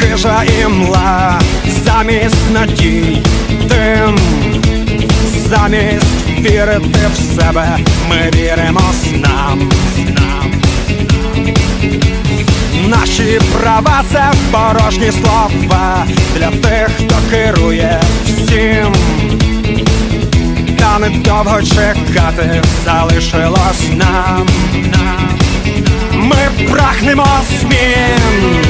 хижа імла, замість надій, тим, замість вірити в себе, ми віримо снам. Наші права це порожні слова для тих, хто керує всім. Та недовго чекати залишилось нам. Ми прагнемо змін,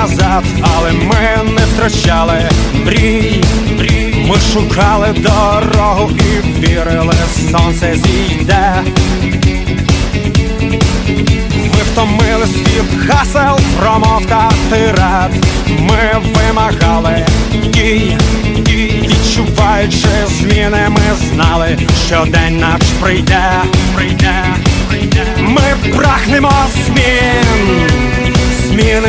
Назад, але ми не втрачали мрій. Ми шукали дорогу і вірили, сонце зійде. Ми втомились від гасел, промов та тират. Ми вимагали дій, дій, відчуваючи зміни, ми знали, що день наш прийде, прийде, прийде. Ми прагнемо змін,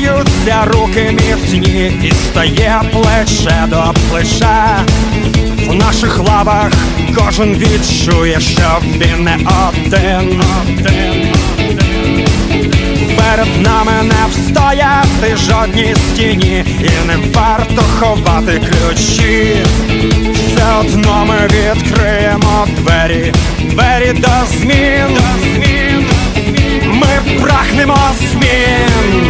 Здіймаються руки міцні, і стає плече до плеча. В наших лавах кожен відчує, що він не один. Перед нами не встояти жодній стіні, і не варто ховати ключі. Все одно ми відкриємо двері, двері до змін. Ми прагнемо змін,